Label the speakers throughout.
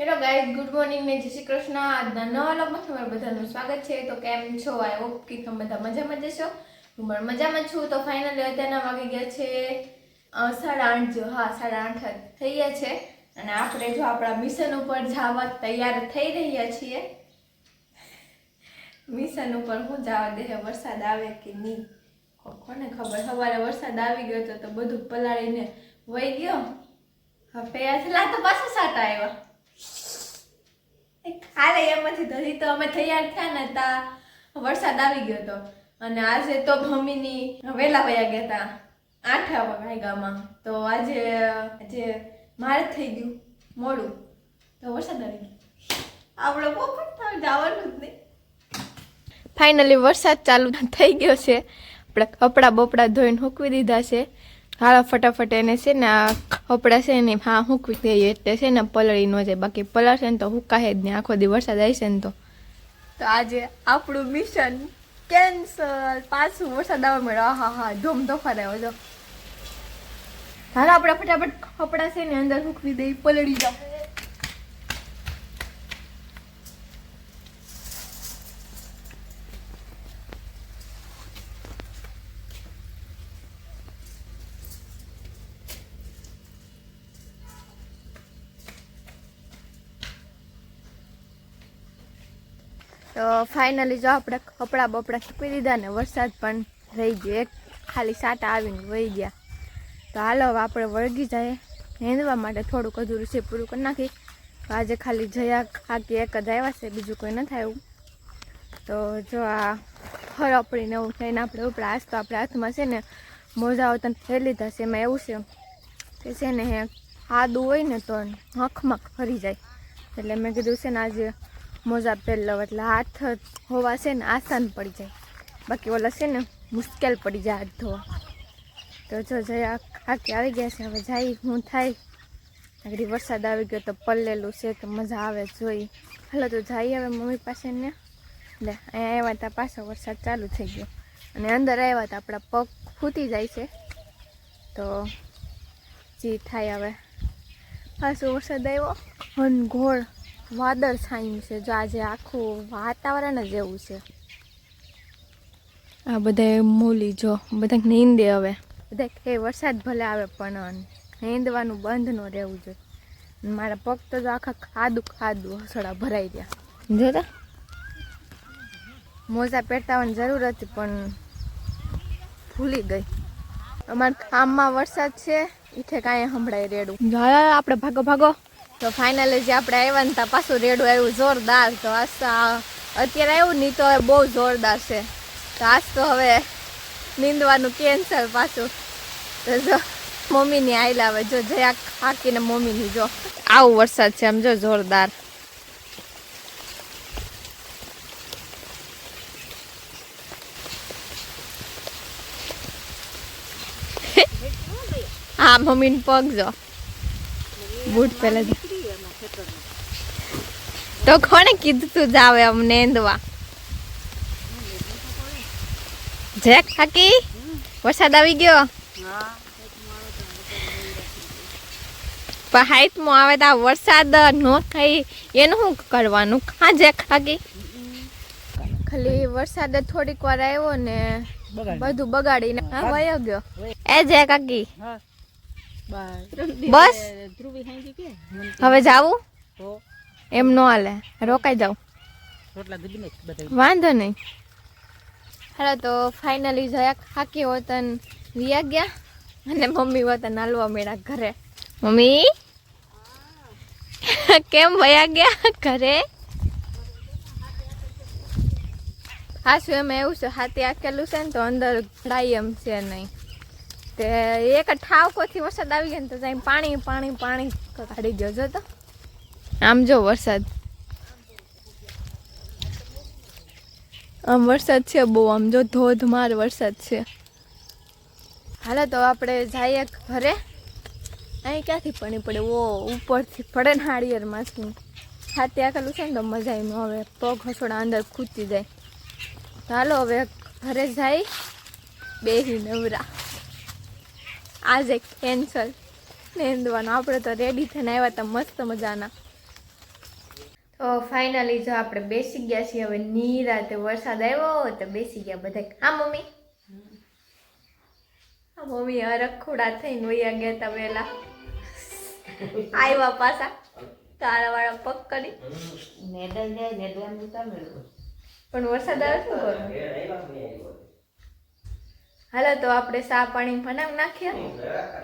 Speaker 1: Hello guys good morning ને જય શ્રી કૃષ્ણ. આજના નવા લોકમાં તમારું બધાનું સ્વાગત છે. તો કેમ છો? આઈ હોપ કે તમે બધા મજામાં જ હશો. હું પણ મજામાં છું. તો ફાઇનલી અત્યારના વાગી ગયા છે સાડા આઠ જો હા, સાડા આઠ થઈ ગયા છે. અને આપણે જો આપણા મિશન ઉપર જવા તૈયાર થઈ રહ્યા છીએ. મિશન ઉપર હું જવા દે વરસાદ આવે કે નહીં? કોને ખબર? સવારે વરસાદ આવી ગયો તો બધું પલાળીને વહી ગયો. હવે પેલા તો પાછા સાટા આવ્યા. કાલે એમાંથી ધરી તો અમે તૈયાર થયા ને તા. વરસાદ આવી ગયો હતો અને આજે તો મમ્મીની વહેલા વયા ગયા હતા આઠ વાગ્યામાં તો આજે આજે મારે થઈ ગયું મોડું. તો વરસાદ આવી ગયો. આપણે પોપટ થાય જવાનું જ નહીં. ફાઇનલી વરસાદ ચાલુ થઈ ગયો છે. આપણે કપડાં બપડા ધોઈને હૂકવી દીધા છે. હાલો, ફટાફટ એને છે ને કપડા છે ને હા સૂકવી દઈએ. એટલે છે ને પલળી ન જાય. બાકી પલળશે ને તો હુકાશે જ નહીં. આખો દી વરસાદ આવશે ને તો. તો આજે આપણું મિશન કેન્સલ પાછું વરસાદ આવવા મળ્યો. હા હા ધૂમ તો. ફરાયો જો હાલો, આપણે ફટાફટ કપડા છે ને અંદર હૂકવી દઈ પલળી જશે તો ફાઇનલી જો આપણે કપડાં બપડા સૂકવી દીધા ને વરસાદ પણ રહી ગયો. એક ખાલી સાટા આવીને વહી ગયા. તો હાલો હવે આપણે વળગી જાય હેંદવા માટે થોડુંક હજુ રસી પૂરું કરી નાખી આજે ખાલી જયા ખાકી એક જ આવ્યા છે, બીજું કોઈ ન થાય એવું તો જો આ હરપડીને એવું થઈને આપણે ઉપડા આજ તો આપણે હાથમાં છે ને મોજાઓ તને ફેર લીધા છે, એમાં એવું છે કે છે ને આદું હોય ને તો આંખમાં ફરી જાય. એટલે મેં કીધું છે ને આજે મોજા પહેર લઉં એટલે હાથ હોવા છે ને આસાન પડી જાય. બાકી ઓલા છે ને મુશ્કેલ પડી જાય હાથ ધોવા. તો જો જયા ખાકી આવી ગયા છે, હવે જાય હું થાય. આગળ વરસાદ આવી ગયો તો પલ્લેલું છે તો મજા આવે જોઈ. હાલો તો જઈએ હવે મમ્મી પાસે ને. લે, અહીંયા આવ્યા હતા પાછો વરસાદ ચાલુ થઈ ગયો. અને અંદર આવ્યા હતા આપણા પગ ફૂટી જાય છે. તો જી થાય હવે. પાછો વરસાદ આવ્યો. ઘનઘોર. વાદળ છાયું છે. જો આજે આખું વાતાવરણ જ એવું છે. આ બધા મૂલી જો બધા નીંદે હવે. બધા કે વરસાદ ભલે આવે પણ નીંદવાનું બંધ ન રહેવું જોઈએ. મારા પગ તો જો આખા ખાધું ખાધું હસડા ભરાઈ ગયા. જોતા મોજા પહેરતાવાની જરૂર હતી પણ ભૂલી ગઈ. અમારા ગામમાં વરસાદ છે ઈઠે કાંઈ સંભળાય રેડું. આપણે ભાગો ભાગો. તો ફાઇનલી જે આપણે આવ્યા ને પાછું રેડું આવ્યું જોરદાર. તો આજ અત્યારે આવ્યું નહીં તો બહુ જોરદાર છે. તો આજ તો હવે નીંદવાનું કેન્સલ પાછું. તો જો મમ્મીની આયલા લાવે જો, જયા ખાકીને મમ્મીની જો. આવું વરસાદ છે આમ જો જોરદાર. હા, મમ્મીને પગ જો. બૂટ પહેલા તો કોને કીધું તું જાવે અમને એંદવા જેક ખાકી વરસાદ આવી ગયો? પણ હાઈટમાં આવે તો વરસાદ ન થાય એનું શું કરવાનું? હા જેક ખાકી ખાલી વરસાદ થોડીક વાર આવ્યો ને બધું બગાડીને હા વયો ગયો. એ જેક કાકી બસ. હવે જાવું? એમ ન હાલે. રોકાઈ જાવ વાંધો નહીં. હાલો તો ફાઇનલી જયા હાકી વતન વિયા ગયા અને મમ્મી વતન હાલવા મેળા ઘરે. મમ્મી? કેમ વયા ગયા ઘરે? હાસું એમાં એવું છે હાથી આકેલું છે ને તો અંદર ઘડાય એમ છે નહીં. તે એક ઠાવકોથી વરસાદ આવી ગયો ને તો ત્યાં પાણી પાણી પાણી. કાઢી ગયો જો તો આમ જો વરસાદ. આમ વરસાદ છે બહુ, આમ જો ધોધમાર વરસાદ છે. હાલો તો આપણે જઈએ ઘરે. અહીં ક્યાંથી પાણી પડે? ઓ, ઉપરથી પડે ને હાડિયરમાંથી હાથી આખેલું છે ને તો મજા આવી હવે પગ હસોડા અંદર ખૂચી જાય. તો હાલો હવે ઘરે જાય. બેહી નવરા. આજે કેન્સલ નેંદવાનું આપણે તો રેડી થઈને આવ્યા હતા મસ્ત મજાના. તો ફાઇનલી જો આપણે બેસી ગયા છીએ હવે નિરાતે વરસાદ આવ્યો તો બેસી ગયા બધા. હા મમ્મી? હા મમ્મી હરખોડા થઈને વૈયા ગયા હતા વેલા આવ્યા પાછા. તારા વાળા પગ કરી પણ વરસાદ આવ્યો શું કરું હાલો તો આપણે સા પાણી બનાવી નાખ્યા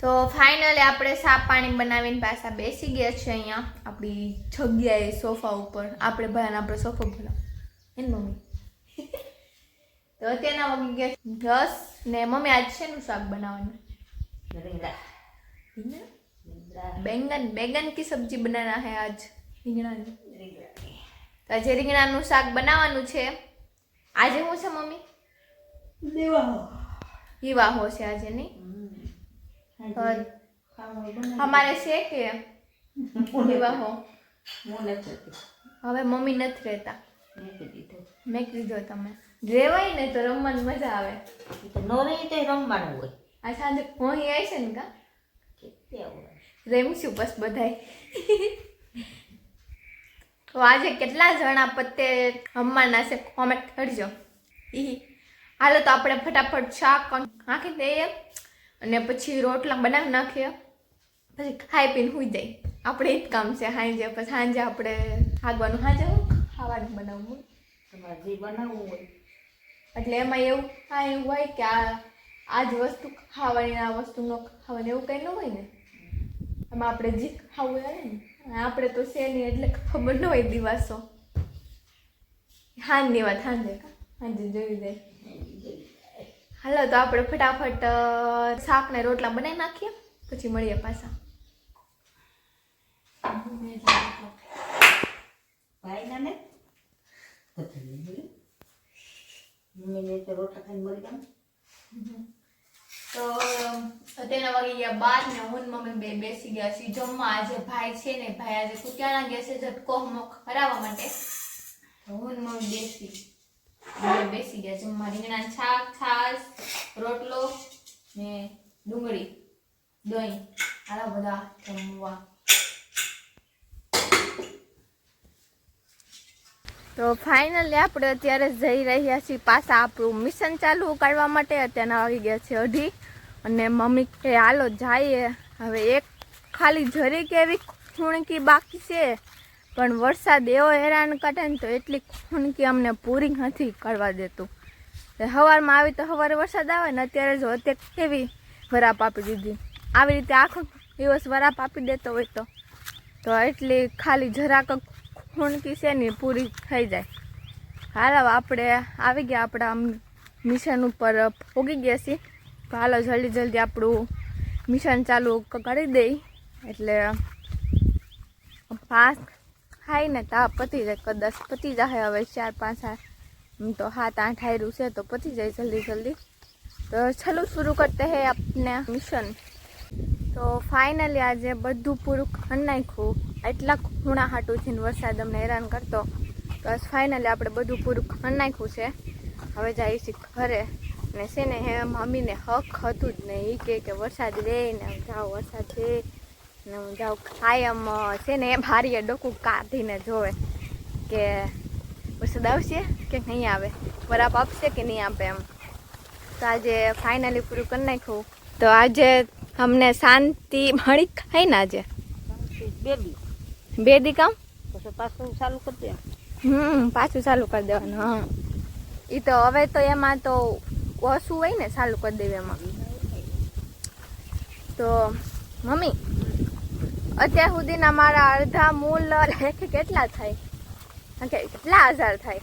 Speaker 1: તો ફાઇનલી આપણે સા પાણી બનાવીને પાછા બેસી ગયા છે અહીંયા આપણી જગ્યાએ સોફા ઉપર. આપણે ભાઈ આપણે સોફો બોલાવ એને મમ્મી? તો અત્યારના વાગી ગયા દસ ને મમ્મી આજ છે નું શાક બનાવવાનું. બેંગન બેંગન કી સબ્જી બનાના હે આજ? રીંગણાની. તો આજે રીંગણાનું શાક બનાવવાનું છે. આજે હું છે મમ્મી? દેવાહો વિવાહો છે આજે નહીં? અમારે છે કે? વિવાહો હવે મમ્મી નથી રહેતા.
Speaker 2: મેં
Speaker 1: કીધો તમે. રેવાય ને તો રમવાની મજા આવે.
Speaker 2: ન રહી તો રમવાનું હોય.
Speaker 1: આ સાંજે ભણી આવી છે ને કા? રેમશું બસ બધાય. તો આજે કેટલા જણા પત્તે હમણાં છે? કોમેન્ટ કરજો. ઈ હાલો તો આપણે ફટાફટ શાક નાખી દઈએ. અને પછી રોટલા બનાવી નાખીએ. પછી ખાઈ પીને સુઈ જાય. આપણે એ જ કામ છે સાંજે પછી સાંજે આપણે ખાવાનું સાંજે ખાવાનું બનાવવું
Speaker 2: તમારે જે બનાવવું હોય
Speaker 1: એટલે એમાં એવું એવું હોય કે આ આ જ વસ્તુ ખાવાની આ વસ્તુ ન ખાવાની એવું કંઈ ન હોય ને. એમાં આપણે જે ખાવું આવે ને. આપણે તો છે એટલે ખબર ન હોય દિવસો. હાંજની વાત સાંજે કા? સાંજે જોઈ જાય. હાલો તો આપણે ફટાફટ શાક ને રોટલા બનાવી નાખીએ પછી મળીએ પાછા.
Speaker 2: તો રોટલા ખાઈને મરી ગયા
Speaker 1: તો અત્યારના વાગી ગયા બાર ને હું મમ્મી બે બેસી ગયા છીએ. જમવા આજે ભાઈ છે ને ભાઈ આજે કુટિયાના ગયા છે ઝટકો મોક હરાવવા માટે. હું મમ્મી બેસી. બેસી ગયા જમવા. રીંગણા શાક છાસ રોટલો ને ડુંગળી, દહીં. આવા બધા જમવા. તો ફાઇનલી આપણે અત્યારે જઈ રહ્યા છીએ પાછા આપણું મિશન ચાલુ કરવા માટે. અત્યારના વાગી ગયા છે અઢી. અને મમ્મી કે હાલો જઈએ. હવે એક ખાલી જરીક એવી ખૂણકી બાકી છે. પણ વરસાદ એવો હેરાન કરે ને તો એટલી ખૂણકી અમને પૂરી નથી કરવા દેતું. સવારમાં આવી તો સવારે વરસાદ આવે ને અત્યારે જો અત્યારે કેવી વરાપ આપી દીધી. આવી રીતે આખો દિવસ વરાપ આપી દેતો હોય તો. તો એટલી ખાલી જરાક ખૂણકી છે ને પૂરી થઈ જાય. હાલો આપણે આવી ગયા આપણા મિશન ઉપર પોગી ગયા છીએ. હાલો જલ્દી જલ્દી આપણું મિશન ચાલુ કરી દઈ. એટલે પાંચ ખાઈ ને તાપ પતી જાય, કદાચ પતી જાય હવે ચાર, પાંચ તો હાથ આઠ હાર્યું છે, તો પતી જાય જલ્દી જલ્દી. તો ચલો શરૂ કરતે હે આપને મિશન તો ફાઇનલી આજે બધું પૂરું કરી નાખ્યું. એટલા ખૂણા હાટું થઈને વરસાદ અમને હેરાન કરતો. તો ફાઇનલી આપણે બધું પૂરું કરી નાખ્યું છે. હવે જાય છે ઘરે. ને છે ને હે મમ્મીને હક હતું જ નહીં કે વરસાદ રે ને જાઓ, વરસાદ રે. ને હું જાઉં કાયમ છે ને એ ભારીએ ડોકું કાઢીને જોવે કે વરસાદ આવશે કે નહીં આવે? બરાબર આપશે કે નહીં આપે એમ? તો આજે ફાઇનલી પૂરું કરી નાખ્યું. તો આજે અમને શાંતિ મળી ખાઈ ને આજે?
Speaker 2: બેદી
Speaker 1: બે દી કામ?
Speaker 2: પછી પાછું ચાલુ કરી દે.
Speaker 1: હમ પાછું ચાલુ કરી દેવાનું હા. એ તો હવે તો એમાં તો ઓછું હોય ને ચાલુ કરી દેવું એમાં. તો મમ્મી અત્યાર સુધીના મારા અડધા મૂલ કેટલા થાય? કેટલા હજાર થાય?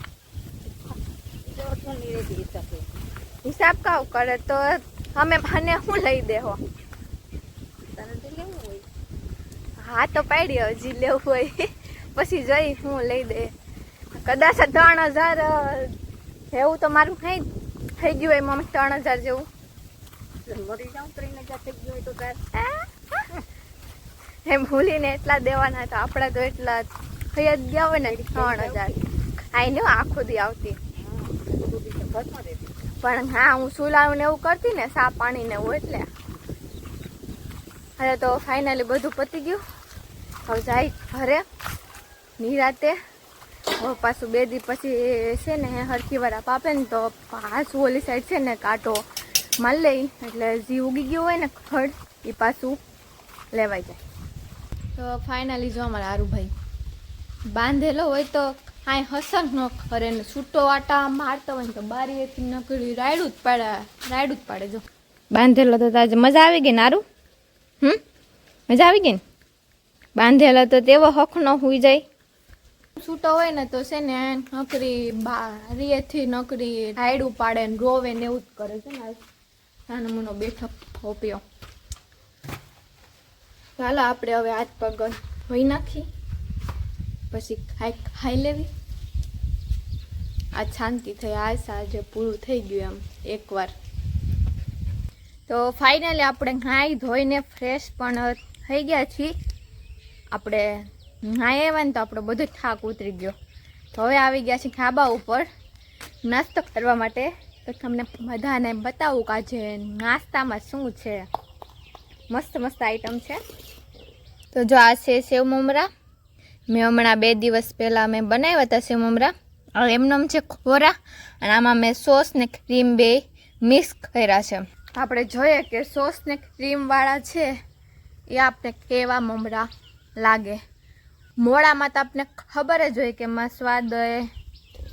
Speaker 1: હિસાબ કાવ કરે તો અમે મને શું લઈ દેહો. હા તો પાડી હજી લેવું હોય. પછી જઈ હું લઈ દે. કદાચ ત્રણ હજાર એવું તો મારું કઈ થઈ ગયું હોય મમ્મી ત્રણ હજાર જેવું.
Speaker 2: મરી જાઉં ત્રણ હજાર થઈ ગયું હોય તો
Speaker 1: એમ ભૂલીને એટલા દેવાના તો આપણા તો એટલા થઈ જ ગયા હોય ને ત્રણ હજાર. આઈ ને આખો દી આવતી. પણ હા, હું સુલાવું એવું કરતી ને, સા પાણી ને એવું એટલે. હવે તો ફાઇનલી બધું પતી ગયું. હવે જાય ઘરે. નિરાતે. પાછું બે દી પછી છે ને, હરખી વાર આપે ને તો પાછું ઓલી સાઈડ છે ને કાંટો માલ લઈ. એટલે જે ઉગી ગયું હોય ને ખડ એ પાછું લેવાઈ જાય. તો ફાઇનલી જો અમારા આરુભાઈ બાંધેલો હોય તો કાંઈ હસન ન કરે ને છૂટો આટા મારતો હોય ને તો બારીએથી નકળી રાયડું જ પાડે રાયડું જ પાડે જો. બાંધેલો તો તાજે મજા આવી ગઈ નારું હમ? મજા આવી ગઈ ને? બાંધેલો તો તેવો હક ન હોઈ જાય. છૂટો હોય ને તો છે ને નકરી બારીએથી નકરી રાયડું પાડે ને રોવે ને એવું જ કરે છે ને નાનો મોનો બેઠક હોપ્યો. ચાલો આપણે હવે હાથ પગ ધોઈ નાખી. પછી ખાઈ ખાઈ લેવી. આ શાંતિ થઈ આ સાંજે પૂરું થઈ ગયું એમ, એકવાર. તો ફાઇનલી આપણે નાહી ધોઈને ફ્રેશ પણ થઈ ગયા છીએ. આપણે નાહી આવ્યા ને તો આપણો બધો થાક ઉતરી ગયો. તો હવે આવી ગયા છીએ ખાબા ઉપર નાસ્તો કરવા માટે. તો તમને બધાને બતાવું કે આજે નાસ્તામાં શું છે. મસ્ત મસ્ત આઈટમ છે. તો જો આ છે સેવ મમરા. મેં હમણાં બે દિવસ પહેલાં મેં બનાવ્યા હતા સેવ મમરા. એમનામ છે ખોરા અને આમાં મેં સોસ ને ક્રીમ બે મિક્સ કર્યા છે. આપણે જોઈએ કે સોસ ને ક્રીમવાળા છે એ આપણે કેવા મમરા લાગે. મોડામાં તો આપણે ખબર જ હોય કે એમાં સ્વાદ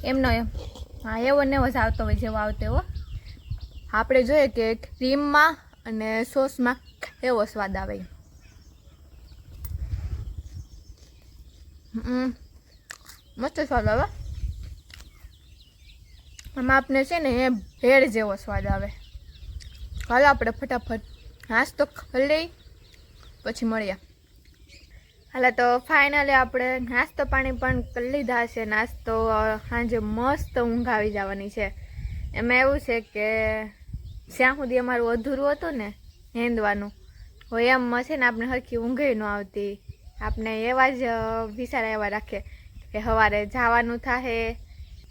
Speaker 1: એમનો એમ. હા એવો ને એવો જ આવતો હોય જેવો આવતો એવો. આપણે જોઈએ કે ક્રીમમાં અને સોસમાં કેવો સ્વાદ આવે મસ્ત સ્વાદ આવે. આમાં આપને છે ને ભેળ જેવો સ્વાદ આવે. હાલો આપણે ફટાફટ નાસ્તો કરી લઈ, પછી મળ્યા હાલે તો ફાઇનલી આપણે નાસ્તો પાણી પણ કરી લીધા છે. નાસ્તો સાંજે મસ્ત ઊંઘ આવી જવાની છે. એમાં એવું છે કે જ્યાં સુધી અમારું અધૂરું હતું ને હેંદવાનું. હોય એમ છે ને આપણે હરખી ઊંઘે ન આવતી. આપણે એવા જ વિચાર એવા રાખે કે સવારે જવાનું થાય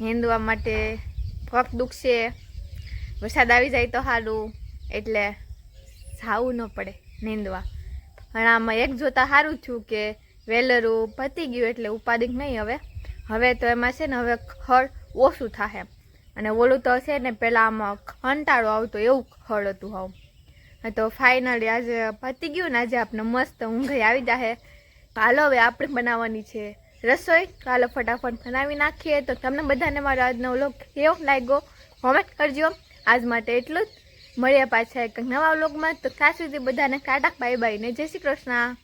Speaker 1: હેંદવા માટે પગ દુખશે. વરસાદ આવી જાય તો સારું એટલે જાવું ન પડે નીંદવા. પણ આમાં એક જોતા સારું થયું કે વેલરું પતી ગયું એટલે ઉપાધિક નહીં હવે. હવે તો એમાં છે ને હવે ખડ ઓછું થાય અને ઓલું તો છે ને પહેલાં આમાં કંટાળો આવતો એવું ખડ હતું હાવ તો ફાઇનલી આજે પતી ગયું ને આજે આપણે મસ્ત ઊંઘ આવી જાહે. હાલો, હવે આપણે બનાવવાની છે રસોઈ. કાલો ફટાફટ બનાવી નાખીએ. તો તમને બધાને મારો આજનો વ્લોગ કેવો લાગ્યો? કોમેન્ટ કરજો. આજ માટે એટલું જ. મળ્યા પાછા એક નવા વ્લોગમાં. તો ખાસ સુધી બધાને કાટા બાય બાય ને જય શ્રી કૃષ્ણ.